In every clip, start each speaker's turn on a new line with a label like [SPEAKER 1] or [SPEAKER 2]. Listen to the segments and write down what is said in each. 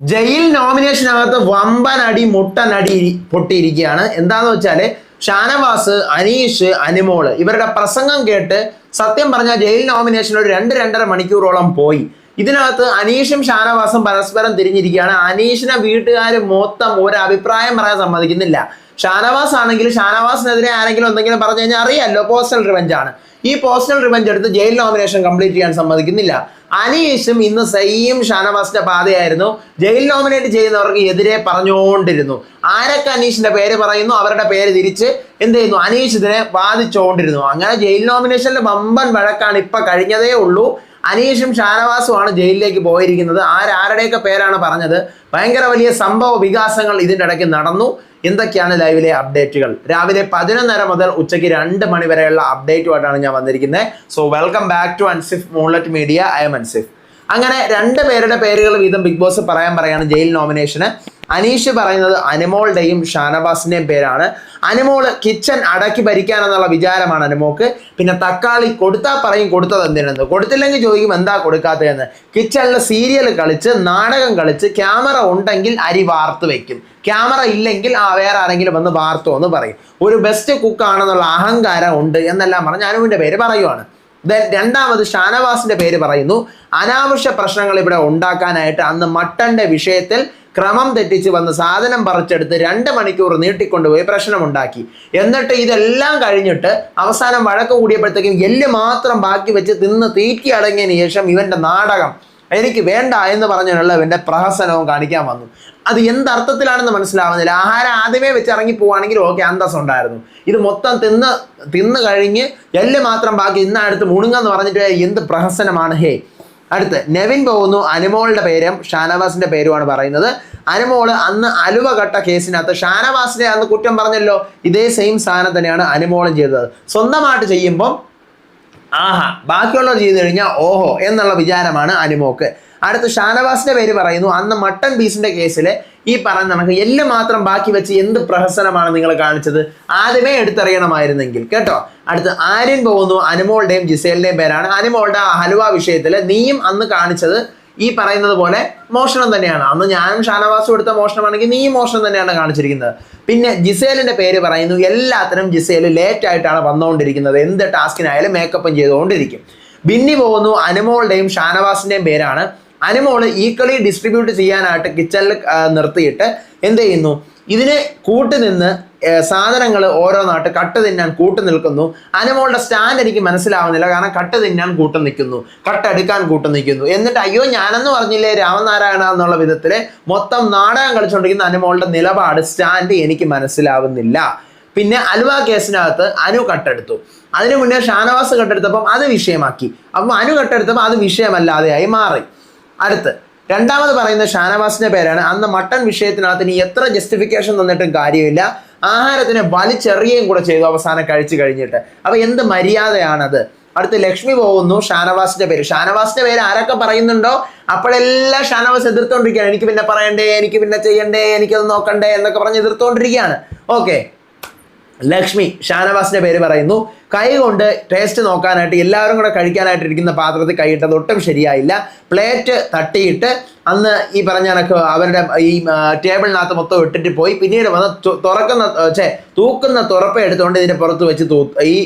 [SPEAKER 1] Jail നോമിനേഷനകത്ത് വമ്പൻ അടി പൊട്ടിയിരിക്കുകയാണ്. എന്താന്ന് വെച്ചാൽ ഷാനവാസ് അനീഷ് അനുമോൾ ഇവരുടെ പ്രസംഗം കേട്ട് സത്യം പറഞ്ഞ ജയിൽ നോമിനേഷൻ ഒരു രണ്ട് രണ്ടര മണിക്കൂറോളം പോയി. ഇതിനകത്ത് അനീഷും ഷാനവാസും പരസ്പരം തിരിഞ്ഞിരിക്കുകയാണ്. അനീഷിനെ വീട്ടുകാർ മൊത്തം ഒരു അഭിപ്രായം പറയാൻ സമ്മതിക്കുന്നില്ല. ഷാനവാസ് ആണെങ്കിൽ ഷാനവാസിനെതിരെ ആരെങ്കിലും എന്തെങ്കിലും പറഞ്ഞു കഴിഞ്ഞാൽ അറിയാലോ പേഴ്സണൽ റിവഞ്ച് ആണ്. ഈ പേഴ്സണൽ റിവഞ്ച് എടുത്ത് ജയിൽ നോമിനേഷൻ കംപ്ലീറ്റ് ചെയ്യാൻ സമ്മതിക്കുന്നില്ല. അനീഷും ഇന്ന് സെയിം ഷാനവാസിന്റെ പാതയായിരുന്നു. ജയിൽ നോമിനേറ്റ് ചെയ്യുന്നവർക്ക് എതിരെ പറഞ്ഞുകൊണ്ടിരുന്നു. ആരൊക്കെ അനീഷിന്റെ പേര് പറയുന്നു അവരുടെ പേര് തിരിച്ച് എന്ത് ചെയ്യുന്നു? അനീഷ് ഇതിനെ വാദിച്ചുകൊണ്ടിരുന്നു. അങ്ങനെ ജയിൽ നോമിനേഷനിൽ വമ്പൻ വഴക്കാണ് ഇപ്പൊ കഴിഞ്ഞതേ ഉള്ളൂ. അനീഷും ഷാനവാസുമാണ് ജയിലിലേക്ക് പോയിരിക്കുന്നത്. ആരാരുടെയൊക്കെ പേരാണ് പറഞ്ഞത്? ഭയങ്കര വലിയ സംഭവ വികാസങ്ങൾ ഇതിന്റെ ഇടയ്ക്ക് നടന്നു. എന്തൊക്കെയാണ് ലൈവിലെ അപ്ഡേറ്റുകൾ? രാവിലെ പതിനൊന്നര മുതൽ ഉച്ചയ്ക്ക് രണ്ട് മണി വരെയുള്ള അപ്ഡേറ്റുമായിട്ടാണ് ഞാൻ വന്നിരിക്കുന്നത്. So welcome back to Ansif Moonlight Media I am Ansif അങ്ങനെ രണ്ട് പേരുടെ പേരുകൾ വീതം ബിഗ് ബോസ് പറയാൻ പറയാണ് ജയിൽ നോമിനേഷന് അനീഷ് പറയുന്നത് അനുമോളുടെയും ഷാനവാസിന്റെയും പേരാണ്. അനുമോൾ കിച്ചൺ അടക്കി ഭരിക്കാനെന്നുള്ള വിചാരമാണ് അനുമോക്ക്. പിന്നെ തക്കാളി കൊടുത്താൽ പറയും കൊടുത്തത് എന്തിനെന്ന്. കൊടുത്തില്ലെങ്കിൽ ചോദിക്കും എന്താ കൊടുക്കാത്തതെന്ന്. കിച്ചണിൽ സീരിയൽ കളിച്ച് നാടകം കളിച്ച് ക്യാമറ ഉണ്ടെങ്കിൽ അരി വാർത്ത് വയ്ക്കും ക്യാമറ ഇല്ലെങ്കിൽ ആ വേറെ ആരെങ്കിലും വന്ന് വാർത്തോ എന്ന് പറയും. ഒരു ബെസ്റ്റ് കുക്കാണെന്നുള്ള അഹങ്കാരം ഉണ്ട് എന്നെല്ലാം പറഞ്ഞ് അനുവിന്റെ പേര് പറയുവാണ്. ദെൻ രണ്ടാമത് ഷാനവാസിന്റെ പേര് പറയുന്നു. അനാവശ്യ പ്രശ്നങ്ങൾ ഇവിടെ ഉണ്ടാക്കാനായിട്ട് അന്ന് മട്ടന്റെ വിഷയത്തിൽ ക്രമം തെറ്റിച്ച് വന്ന് സാധനം പറിച്ചെടുത്ത് രണ്ട് മണിക്കൂർ നീട്ടിക്കൊണ്ടുപോയി പ്രശ്നമുണ്ടാക്കി. എന്നിട്ട് ഇതെല്ലാം കഴിഞ്ഞിട്ട് അവസാനം വഴക്ക് കൂടിയപ്പോഴത്തേക്കും എല്ല് മാത്രം ബാക്കി വെച്ച് തിന്ന് തീറ്റി അടങ്ങിയതിന് ശേഷം ഇവന്റെ നാടകം എനിക്ക് വേണ്ട എന്ന് പറഞ്ഞുള്ള ഇവന്റെ പ്രഹസനവും കാണിക്കാൻ വന്നു. അത് എന്തർത്ഥത്തിലാണെന്ന് മനസ്സിലാവുന്നില്ല. ആഹാരം ആദ്യമേ വെച്ച് ഇറങ്ങി പോവാണെങ്കിൽ ഓക്കെ അന്തസ് ഉണ്ടായിരുന്നു ഇത് മൊത്തം തിന്ന് തിന്ന് കഴിഞ്ഞ് എല്ല് മാത്രം ബാക്കി ഇന്നടുത്ത് മുണുങ്ങെന്ന് പറഞ്ഞിട്ട് എന്ത് പ്രഹസനമാണ് ഹേ. അടുത്ത് നെവിൻ പോകുന്നു അനുമോളുടെ പേരും ഷാനവാസിന്റെ പേരുമാണ് പറയുന്നത്. അനുമോൾ അന്ന് അലുവ കട്ട കേസിനകത്ത് ഷാനവാസിനെ അന്ന് കുറ്റം പറഞ്ഞല്ലോ. ഇതേ സെയിം സാധനം തന്നെയാണ് അനുമോളും ചെയ്തത്. സ്വന്തമായിട്ട് ചെയ്യുമ്പം ആഹാ ബാക്കിയുള്ളവർ ചെയ്തു കഴിഞ്ഞാൽ ഓഹോ എന്നുള്ള വിചാരമാണ് അനുമോക്ക്. അടുത്ത് ഷാനവാസിന്റെ പേര് പറയുന്നു. അന്ന് മട്ടൻ ബീസിന്റെ കേസിൽ ഈ പറഞ്ഞ നമുക്ക് എല്ലാം മാത്രം ബാക്കി വെച്ച് എന്ത് പ്രഹസനമാണ് നിങ്ങൾ കാണിച്ചത്? ആദ്യമേ എടുത്തറിയണമായിരുന്നെങ്കിൽ. കേട്ടോ? അടുത്ത് ആര്യൻ പോകുന്നു. അനുമോളുടെയും ജിസേലിന്റെയും പേരാണ്. അനുമോളുടെ ഹലുവ വിഷയത്തിൽ നീയും അന്ന് കാണിച്ചത് ഈ പറയുന്നത് പോലെ മോഷണം തന്നെയാണ്. അന്ന് ഞാനും ഷാനവാസും എടുത്ത മോഷണമാണെങ്കിൽ നീ മോഷണം തന്നെയാണ് കാണിച്ചിരിക്കുന്നത്. പിന്നെ ജിസേലിന്റെ പേര് പറയുന്നു. എല്ലാത്തിനും ജിസേൽ ലേറ്റ് ആയിട്ടാണ് വന്നുകൊണ്ടിരിക്കുന്നത്. എന്ത് ടാസ്കിനായാലും മേക്കപ്പും ചെയ്തുകൊണ്ടിരിക്കും. ബിന്നി പോകുന്നു. അനുമോളുടെയും ഷാനവാസിന്റെയും പേരാണ്. അനുമോൾ ഈക്വലി ഡിസ്ട്രിബ്യൂട്ട് ചെയ്യാനായിട്ട് കിച്ചണിൽ നിർത്തിയിട്ട് എന്ത് ചെയ്യുന്നു? ഇതിനെ കൂട്ടുനിന്ന് സാധനങ്ങൾ ഓരോന്നായിട്ട് കട്ട് തിന്നാൻ കൂട്ടു നിൽക്കുന്നു. അനമോളുടെ സ്റ്റാൻഡ് എനിക്ക് മനസ്സിലാവുന്നില്ല കാരണം കട്ട് തിന്നാൻ കൂട്ടു നിൽക്കുന്നു. കട്ടെടുക്കാൻ കൂട്ടു നിൽക്കുന്നു. എന്നിട്ട് അയ്യോ ഞാനെന്ന് പറഞ്ഞില്ലേ രാമനാരായണ എന്നുള്ള വിധത്തിൽ മൊത്തം നാടകം കളിച്ചുകൊണ്ടിരിക്കുന്ന അനമോളുടെ നിലപാട് സ്റ്റാൻഡ് എനിക്ക് മനസ്സിലാവുന്നില്ല. പിന്നെ അലുവ കേസിനകത്ത് അനു കട്ടെടുത്തു അതിനു മുന്നേ ഷാനവാസ് കട്ടെടുത്തപ്പം അത് വിഷയമാക്കി. അപ്പം അനു കട്ടെടുത്തപ്പം അത് വിഷയമല്ലാതെയായി മാറി. അടുത്ത്. രണ്ടാമത് പറയുന്ന ഷാനവാസിന്റെ പേരാണ്. അന്ന് മട്ടൺ വിഷയത്തിനകത്ത് ഇനി എത്ര ജസ്റ്റിഫിക്കേഷൻ തന്നിട്ടും കാര്യമില്ല. ആഹാരത്തിനെ വലിച്ചെറിയുകയും കൂടെ ചെയ്തു അവസാനം കഴിച്ചു കഴിഞ്ഞിട്ട്. അപ്പൊ എന്ത് മര്യാദയാണത്? അടുത്ത് ലക്ഷ്മി പോകുന്നു ഷാനവാസിന്റെ പേര്. ഷാനവാസിന്റെ പേര് ആരൊക്കെ പറയുന്നുണ്ടോ? അപ്പോഴെല്ലാം ഷാനവാസ് എതിർത്തോണ്ടിരിക്കുകയാണ്. എനിക്ക് പിന്നെ പറയണ്ടേ എനിക്ക് പിന്നെ ചെയ്യണ്ടേ എനിക്കത് നോക്കണ്ടേ എന്നൊക്കെ പറഞ്ഞ് എതിർത്തോണ്ടിരിക്കുകയാണ്. ഓക്കെ ലക്ഷ്മി ഷാനവാസിന്റെ പേര് പറയുന്നു. കൈ കൊണ്ട് ടേസ്റ്റ് നോക്കാനായിട്ട് എല്ലാവരും കൂടെ കഴിക്കാനായിട്ട് ഇരിക്കുന്ന പാത്രത്തിൽ കൈയിട്ടത് ഒട്ടും ശരിയായില്ല. പ്ലേറ്റ് തട്ടിയിട്ട് അന്ന് ഈ പറഞ്ഞ കണക്ക് അവരുടെ ഈ ടേബിളിനകത്ത് മൊത്തം ഇട്ടിട്ട് പോയി. പിന്നീട് വന്ന് തുറക്കുന്ന ചേ തൂക്കുന്ന തുറപ്പ് എടുത്തുകൊണ്ട് ഇതിന്റെ പുറത്ത് വെച്ച് തൂ ഈ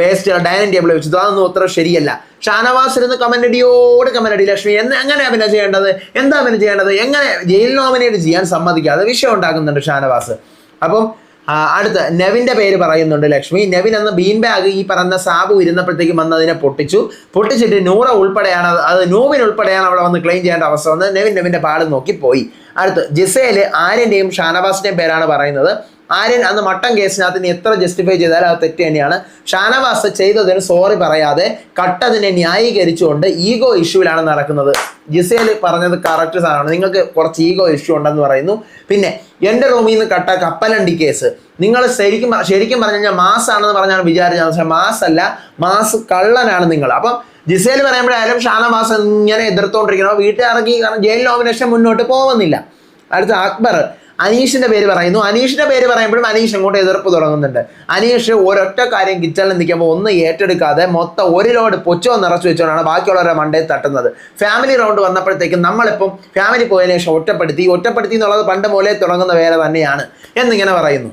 [SPEAKER 1] വേസ്റ്റ് ഡൈനിങ് ടേബിളിൽ വെച്ച് അതൊന്നും അത്ര ശരിയല്ല. ഷാനവാസ് ഇരുന്ന് കമന്റ് അടിയോട് കമന്റ് അടി ലക്ഷ്മി എന്ന് എങ്ങനെ അഭിനയം ചെയ്യേണ്ടത്? എന്താ അഭിനയം ചെയ്യേണ്ടത്? എങ്ങനെ ജയിൽ നോമിനേറ്റ് ചെയ്യാൻ സമ്മതിക്കാതെ വിഷയം ഉണ്ടാക്കുന്നുണ്ട് ഷാനവാസ്. അപ്പം അടുത്ത നെവിന്റെ പേര് പറയുന്നുണ്ട് ലക്ഷ്മി. നെവിൻ അന്ന് ബീൻ ബാഗ് ഈ പറഞ്ഞ സാബു ഇരുന്നപ്പോഴത്തേക്കും വന്ന് അതിനെ പൊട്ടിച്ചു. പൊട്ടിച്ചിട്ട് നൂറ ഉൾപ്പെടെയാണ് അത് അത് നൂവിൻ ഉൾപ്പെടെയാണ് അവിടെ വന്ന് ക്ലെയിം ചെയ്യേണ്ട അവസ്ഥ വന്ന് നെവിൻ നെവിന്റെ പാട് നോക്കി പോയി. അടുത്ത് ജിസയിൽ ആര്യന്റെയും ഷാനവാസിന്റെയും പേരാണ് പറയുന്നത്. ആര്യൻ അന്ന് മട്ടൻ കേസിനകത്ത് എത്ര ജസ്റ്റിഫൈ ചെയ്താലും അത് തെറ്റ് തന്നെയാണ്. ഷാനവാസ് ചെയ്തതിന് സോറി പറയാതെ കട്ടതിനെ ന്യായീകരിച്ചുകൊണ്ട് ഈഗോ ഇഷ്യൂവിലാണ് നടക്കുന്നത്. ജിസേൽ പറഞ്ഞത് കറക്റ്റ് സാധനമാണ്. നിങ്ങൾക്ക് കുറച്ച് ഈഗോ ഇഷ്യൂ ഉണ്ടെന്ന് പറയുന്നു. പിന്നെ എന്റെ റൂമിൽ നിന്ന് കട്ട കപ്പലണ്ടി കേസ്. നിങ്ങൾ ശരിക്കും ശരിക്കും പറഞ്ഞു കഴിഞ്ഞാൽ മാസാണെന്ന് പറഞ്ഞാണ് വിചാരിച്ചത്. പക്ഷേ മാസ് അല്ല മാസ് കള്ളനാണ് നിങ്ങൾ. അപ്പം ജിസേൽ പറയുമ്പോഴായാലും ഷാനവാസ് ഇങ്ങനെ എതിർത്തോണ്ടിരിക്കണം വീട്ടുകാർക്ക് കാരണം ജയിൽ നോമിനേഷൻ മുന്നോട്ട് പോകുന്നില്ല അടുത്ത അക്ബർ അനീഷിന്റെ പേര് പറയുന്നു. അനീഷിന്റെ പേര് പറയുമ്പോഴും അനീഷ് അങ്ങോട്ട് എതിർപ്പ് തുടങ്ങുന്നുണ്ട്. അനീഷ് ഒരൊറ്റ കാര്യം കിച്ചണിൽ നിൽക്കുമ്പോൾ ഒന്ന് ഏറ്റെടുക്കാതെ മൊത്തം ഒരു ലോഡ് പൊച്ചോ നിറച്ചു വെച്ചുകൊണ്ടാണ് ബാക്കിയുള്ളവരെ മണ്ടേ തട്ടുന്നത്. ഫാമിലി റൗണ്ട് വന്നപ്പോഴത്തേക്കും നമ്മളിപ്പം ഫാമിലി പോയതിനു ശേഷം ഒറ്റപ്പെടുത്തി. ഒറ്റപ്പെടുത്തി എന്നുള്ളത് പണ്ട് മുതലേ തുടങ്ങുന്ന വേറെ തന്നെയാണ് എന്നിങ്ങനെ പറയുന്നു.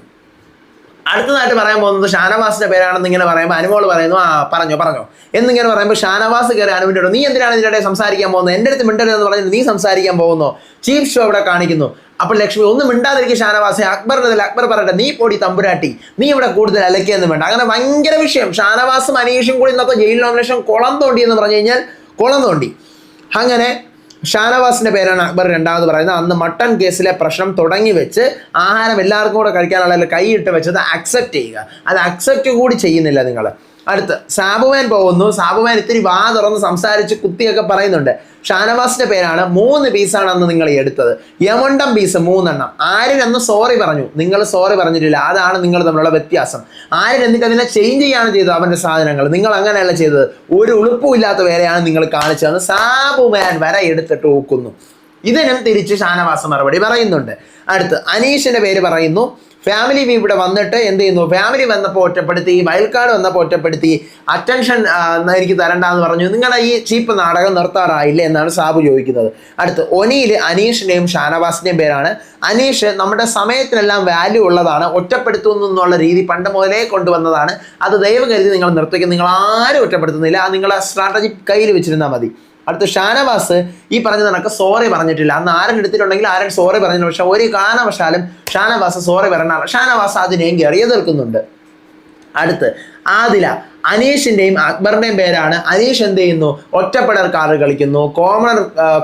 [SPEAKER 1] അടുത്തതായിട്ട് പറയാൻ പോകുന്നത് ഷാനവാസിന്റെ പേരാണെന്ന് ഇങ്ങനെ പറയുമ്പോൾ അനുമോൾ പറയുന്നു ആ പറഞ്ഞു പറഞ്ഞു. എന്നിങ്ങനെ പറയുമ്പോൾ ഷാനവാസ് കയറി അനുവിന്റെ നീ എന്തിനാണ് ഇതിനിടെ സംസാരിക്കാൻ പോകുന്നത്? എന്റെ അടുത്ത് മിണ്ടരുത് എന്ന് പറഞ്ഞു നീ സംസാരിക്കാൻ പോകുന്നു. ചീഫ് ഷോ ഇവിടെ കാണിക്കുന്നു. അപ്പോൾ ലക്ഷ്മി ഒന്നും മിണ്ടാതിരിക്കും ഷാനവാസെ. അക്ബറിനെതിൽ അക്ബർ പറയട്ടെ നീ പൊടി തമ്പുരാട്ടി. നീ ഇവിടെ കൂടുതൽ അലക്കിയെന്ന് വേണ്ട. അങ്ങനെ ഭയങ്കര വിഷയം. ഷാനവാസും അനീഷും കൂടി ഇന്നത്തെ ജയിൽ നോമിനേഷൻ കുളം തോണ്ടി എന്ന് പറഞ്ഞു കഴിഞ്ഞാൽ കുളം തോണ്ടി. അങ്ങനെ ഷാനവാസിന്റെ പേരാണ് അക്ബർ രണ്ടാമത് പറയുന്നത്. അന്ന് മട്ടൺ കേസിലെ പ്രശ്നം തുടങ്ങി വെച്ച് ആഹാരം എല്ലാവർക്കും കൂടെ കഴിക്കാനുള്ള കൈയിട്ട് വെച്ചത് അക്സെപ്റ്റ് ചെയ്യുക. അത് അക്സെപ്റ്റ് കൂടി ചെയ്യുന്നില്ല നിങ്ങൾ അടുത്ത് സാബുമാൻ പോകുന്നു. സാബുമാൻ ഇത്തിരി വാ തുറന്ന് സംസാരിച്ച് കുത്തിയൊക്കെ പറയുന്നുണ്ട്. ഷാനവാസിന്റെ പേരാണ് മൂന്ന് പീസാണ് അന്ന് നിങ്ങൾ എടുത്തത്. യമണ്ടം പീസ് മൂന്നെണ്ണം. ആര്യൻ അന്ന് സോറി പറഞ്ഞു. നിങ്ങൾ സോറി പറഞ്ഞിട്ടില്ല. അതാണ് നിങ്ങൾ തമ്മിലുള്ള വ്യത്യാസം. ആര്യൻ എന്നിട്ട് അതിനെ ചേഞ്ച് ചെയ്യാണ് ചെയ്തത് അവന്റെ സാധനങ്ങൾ. നിങ്ങൾ അങ്ങനെയല്ല ചെയ്തത്. ഒരു ഉളുപ്പും ഇല്ലാത്ത വേലയാണ് നിങ്ങൾ കാണിച്ചതെന്ന് സാബുമാൻ വരെ എടുത്തിട്ട് ഊക്കുന്നു. ഇതിനും തിരിച്ച് ഷാനവാസ് മറുപടി പറയുന്നുണ്ട്. അടുത്ത് അനീഷിന്റെ പേര് പറയുന്നു. ഫാമിലി വി ഇവിടെ വന്നിട്ട് എന്ത് ചെയ്യുന്നു? ഫാമിലി വന്നപ്പോൾ ഒറ്റപ്പെടുത്തി വയൽക്കാട് വന്നപ്പോൾ ഒറ്റപ്പെടുത്തി അറ്റൻഷൻ എനിക്ക് തരണ്ടെന്ന് പറഞ്ഞു. നിങ്ങളുടെ ഈ ചീപ്പ് നാടകം നിർത്താറായില്ലേ എന്നാണ് സാബു ചോദിക്കുന്നത്. അടുത്ത് ഒനിയിൽ അനീഷിന്റെയും ഷാനവാസിന്റെയും പേരാണ്. അനീഷ് നമ്മുടെ സമയത്തിനെല്ലാം വാല്യൂ ഉള്ളതാണ് ഒറ്റപ്പെടുത്തുന്നു എന്നുള്ള രീതി പണ്ട് മുതലേ കൊണ്ടുവന്നതാണ്. അത് ദയവ് കരുതി നിങ്ങൾ നിർത്തിക്കും നിങ്ങൾ ആരും ഒറ്റപ്പെടുത്തുന്നില്ല. അത് നിങ്ങളെ സ്ട്രാറ്റജി കയ്യിൽ വെച്ചിരുന്നാൽ മതി. അടുത്ത ഷാനവാസ് ഈ പറഞ്ഞ കണക്ക് സോറി പറഞ്ഞിട്ടില്ല. അന്ന് ആരൻ എടുത്തിട്ടുണ്ടെങ്കിൽ ആരൻ സോറി പറഞ്ഞു പക്ഷെ ഒരു കാരണവശാലും ഷാനവാസ് സോറി പറയണ ഷാനവാസ് അതിനെയും കയറി എതിർക്കുന്നുണ്ട് അടുത്ത് ആദില അനീഷിന്റെയും അക്ബറിന്റെയും പേരാണ്. അനീഷ് എന്ത് ചെയ്യുന്നു? ഒറ്റപ്പെടർ കാർ കളിക്കുന്നു. കോമണർ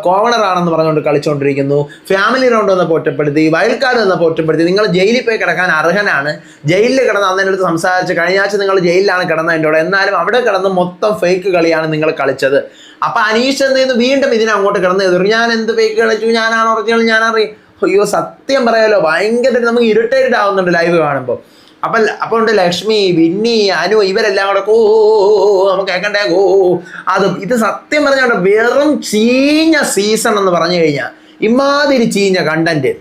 [SPEAKER 1] കോമണർ ആണെന്ന് പറഞ്ഞുകൊണ്ട് കളിച്ചുകൊണ്ടിരിക്കുന്നു ഫാമിലി റൗണ്ട് വന്നപ്പോൾ ഒറ്റപ്പെടുത്തി. വൈൽഡ് കാർഡ് വന്നപ്പോൾ ഒറ്റപ്പെടുത്തി. നിങ്ങൾ ജയിലിൽ പോയി കിടക്കാൻ അർഹനാണ്. ജയിലിൽ കിടന്ന് അന്നതിന്റെ അടുത്ത് സംസാരിച്ച് കഴിഞ്ഞ ആഴ്ച നിങ്ങൾ ജയിലിലാണ് കിടന്നതിന്റെ കൂടെ. എന്നാലും അവിടെ കിടന്ന് മൊത്തം ഫേക്ക് കളിയാണ് നിങ്ങൾ കളിച്ചത്. അപ്പൊ അനീഷ് എന്ത് ചെയ്യുന്നു? വീണ്ടും ഇതിനെ അങ്ങോട്ട് കിടന്ന് എതിർ. ഞാൻ എന്ത് ഫേക്ക് കളിച്ചു? ഞാനാണ് ഒറിജിനൽ ഞാൻ അറിയും അയ്യോ സത്യം പറയാലോ. ഭയങ്കര നമുക്ക് ഇറിറ്റേറ്റഡ് ആവുന്നുണ്ട് ലൈവ് കാണുമ്പോൾ അപ്പം അപ്പോൾ ഉണ്ട് ലക്ഷ്മി വിന്നി അനു ഇവരെല്ലാം കൂടെ ഓ നമുക്ക് കേൾക്കണ്ടേ ഓ അത് ഇത് സത്യം പറഞ്ഞാൽ വെറും ചീഞ്ഞ സീസൺ എന്ന് പറഞ്ഞു കഴിഞ്ഞാൽ ഇമാതിരി ചീഞ്ഞ കണ്ടന്റ്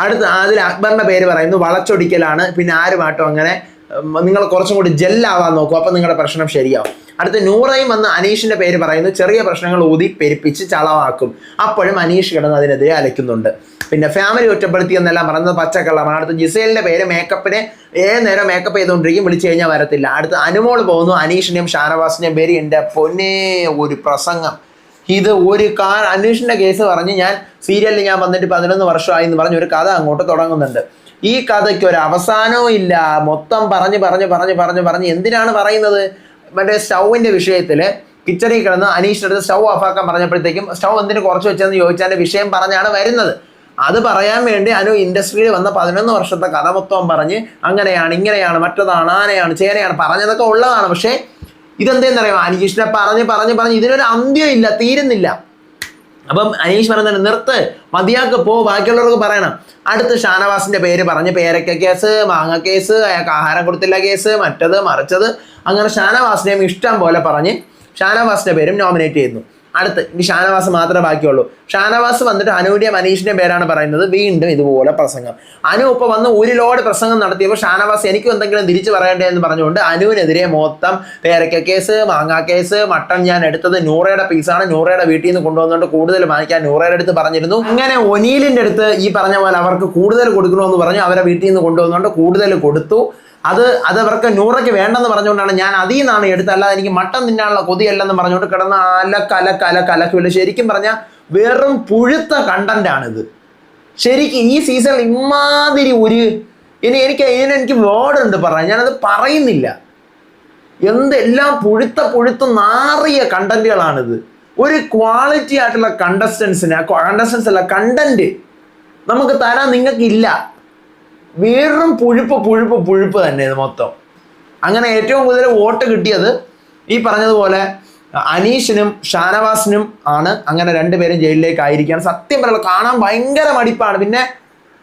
[SPEAKER 1] അടുത്ത അതിൽ അക്ബറിന്റെ പേര് പറയുന്നു വളച്ചൊടിക്കലാണ് പിന്നെ ആരുമായിട്ടും അങ്ങനെ നിങ്ങൾ കുറച്ചും കൂടി ജെല്ലാവാൻ നോക്കും. അപ്പം നിങ്ങളുടെ പ്രശ്നം ശരിയാവും. അടുത്ത നൂറയും വന്ന് അനീഷിന്റെ പേര് പറയുന്നു. ചെറിയ പ്രശ്നങ്ങൾ ഊതി പെരുപ്പിച്ച് ചളവാക്കും. അപ്പോഴും അനീഷ് കിടന്ന് അതിനെതിരെ അലയ്ക്കുന്നുണ്ട്. പിന്നെ ഫാമിലി ഒറ്റപ്പെടുത്തി എന്നെല്ലാം പറയുന്നത് പച്ചക്കള്ളമാണ്. അടുത്ത ജിസേലിന്റെ പേര് മേക്കപ്പിനെ ഏ നേരം മേക്കപ്പ് ചെയ്തുകൊണ്ടിരിക്കും വിളിച്ചു കഴിഞ്ഞാൽ വരത്തില്ല. അടുത്ത് അനുമോൾ പോകുന്നു. അനീഷിന്റെയും ഷാനവാസിന്റെയും പേര് എന്റെ പൊന്നേ ഒരു പ്രസംഗം. ഇത് ഒരു കാർ അന്വേഷിന്റെ കേസ് പറഞ്ഞ് ഞാൻ സീരിയലിൽ ഞാൻ വന്നിട്ട് പതിനൊന്ന് വർഷമായി എന്ന് പറഞ്ഞ് ഒരു കഥ അങ്ങോട്ട് തുടങ്ങുന്നുണ്ട്. ഈ കഥയ്ക്ക് ഒരു അവസാനവും ഇല്ല. മൊത്തം പറഞ്ഞു പറഞ്ഞു പറഞ്ഞു പറഞ്ഞു പറഞ്ഞ് എന്തിനാണ് പറയുന്നത്? മറ്റേ സ്റ്റൗവിന്റെ വിഷയത്തിൽ കിച്ചണിൽ കിടന്ന് അനീഷിന്റെ അടുത്ത് സ്റ്റൗ ഓഫാക്കാൻ പറഞ്ഞപ്പോഴത്തേക്കും സ്റ്റൗ എന്തിനു കുറച്ച് വെച്ചെന്ന് ചോദിച്ചതിന്റെ വിഷയം പറഞ്ഞാണ് വരുന്നത്. അത് പറയാൻ വേണ്ടി അനു ഇൻഡസ്ട്രിയിൽ വന്ന പതിനൊന്ന് വർഷത്തെ കഥ മൊത്തം പറഞ്ഞ് അങ്ങനെയാണ് ഇങ്ങനെയാണ് മറ്റതാണ് ആനയാണ് ചേനയാണ് പറഞ്ഞതൊക്കെ ഉള്ളതാണ്. പക്ഷേ ഇതെന്തെന്നറിയാം അനീഷിനെ പറഞ്ഞ് പറഞ്ഞ് പറഞ്ഞ് ഇതിനൊരു അന്ത്യം ഇല്ല തീരുന്നില്ല. അപ്പം അനീഷ് പറയുന്നത് നിർത്ത്. മതിയാക്ക് പോ ബാക്കിയുള്ളവർക്ക് പറയണം. അടുത്ത് ഷാനവാസിന്റെ പേര് പറഞ്ഞ് പേരക്ക കേസ് മാങ്ങ കേസ് അയാൾക്ക് ആഹാരം കൊടുത്തില്ല കേസ് മറ്റത് മറിച്ചത്. അങ്ങനെ ഷാനവാസിനെയും ഇഷ്ടം പോലെ പറഞ്ഞ് ഷാനവാസിന്റെ പേരും നോമിനേറ്റ് ചെയ്യുന്നു. അടുത്ത്. ഇനി ഷാനവാസ് മാത്രമേ ബാക്കിയുള്ളൂ. ഷാനവാസ് വന്നിട്ട് അനുവിന്റെ മനീഷിന്റെ പേരാണ് പറയുന്നത്. വീണ്ടും ഇതുപോലെ പ്രസംഗം. അനു ഇപ്പൊ വന്ന് ഒരു ലോഡ് പ്രസംഗം നടത്തിയപ്പോൾ ഷാനവാസ് എനിക്കും എന്തെങ്കിലും തിരിച്ചു പറയണ്ടേ എന്ന് പറഞ്ഞുകൊണ്ട് അനുവിനെതിരെ മൊത്തം പേരക്ക കേസ് മാങ്ങാ കേസ് മട്ടൺ ഞാൻ എടുത്തത് നൂറയുടെ പീസാണ് നൂറയുടെ വീട്ടിൽ നിന്ന് കൊണ്ടുവന്നുകൊണ്ട് കൂടുതൽ വാങ്ങിക്കാൻ നൂറയുടെ അടുത്ത് പറഞ്ഞിരുന്നു. അങ്ങനെ ഒനീലിന്റെ അടുത്ത് ഈ പറഞ്ഞ പോലെ അവർക്ക് കൂടുതൽ കൊടുക്കണമെന്ന് പറഞ്ഞു. അവരെ വീട്ടിൽ നിന്ന് കൊണ്ടുവന്നുകൊണ്ട് കൂടുതൽ കൊടുത്തു. അത് അത് അവർക്ക് നൂറയ്ക്ക് വേണ്ടെന്ന് പറഞ്ഞുകൊണ്ടാണ് ഞാൻ അതിൽ നിന്നാണ് എടുത്തത്. അല്ലാതെ എനിക്ക് മട്ടൻ തിന്നാനുള്ള കൊതിയല്ലെന്ന് പറഞ്ഞുകൊണ്ട് കിടന്ന് അലക്ക് അലക്ക് അലക്ക് അലക്കില്ല ശരിക്കും പറഞ്ഞാൽ വെറും പുഴുത്ത കണ്ടന്റ് ആണിത്. ശരിക്കും ഈ സീസണിൽ ഇമാതിരി ഒരു ഇനി എനിക്ക് ഇതിന് എനിക്ക് വേർഡുണ്ട് പറയാൻ. ഞാനത് പറയുന്നില്ല. എന്തെല്ലാം പുഴുത്ത പുഴുത്ത നാറിയ കണ്ടന്റുകളാണിത് ഒരു ക്വാളിറ്റി ആയിട്ടുള്ള കണ്ടസ്റ്റൻസിന് കണ്ടസ്റ്റൻസ് അല്ല കണ്ടന്റ് നമുക്ക് തരാൻ നിങ്ങൾക്കില്ല. വെറും പുഴുപ്പ് പുഴുപ്പ് പുഴുപ്പ് തന്നെ ഇത് മൊത്തം. അങ്ങനെ ഏറ്റവും കൂടുതൽ വോട്ട് കിട്ടിയത് ഈ പറഞ്ഞതുപോലെ അനീഷിനും ഷാനവാസിനും ആണ്. അങ്ങനെ രണ്ടുപേരും ജയിലിലേക്ക് ആയിരിക്കുകയാണ് സത്യം പറയുന്നത് കാണാൻ ഭയങ്കര മടിപ്പാണ്. പിന്നെ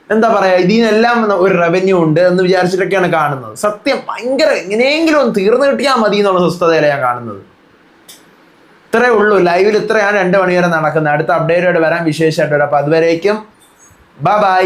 [SPEAKER 1] എന്താ പറയാ ഇതിനെല്ലാം ഒരു റവന്യൂ ഉണ്ട് എന്ന് വിചാരിച്ചിട്ടൊക്കെയാണ് കാണുന്നത്. സത്യം ഭയങ്കര എങ്ങനെയെങ്കിലും ഒന്ന് തീർന്നു കിട്ടിയാൽ മതി എന്നുള്ള സ്വസ്ഥതയിലാണ് ഞാൻ കാണുന്നത്. ഇത്രേ ഉള്ളൂ. ലൈവിൽ ഇത്രയാണ് രണ്ട് മണി വരെ നടക്കുന്നത്. അടുത്ത അപ്ഡേറ്റോടെ വരാൻ വിശേഷമായിട്ട് വരാം അപ്പൊ അതുവരേക്കും. Bye bye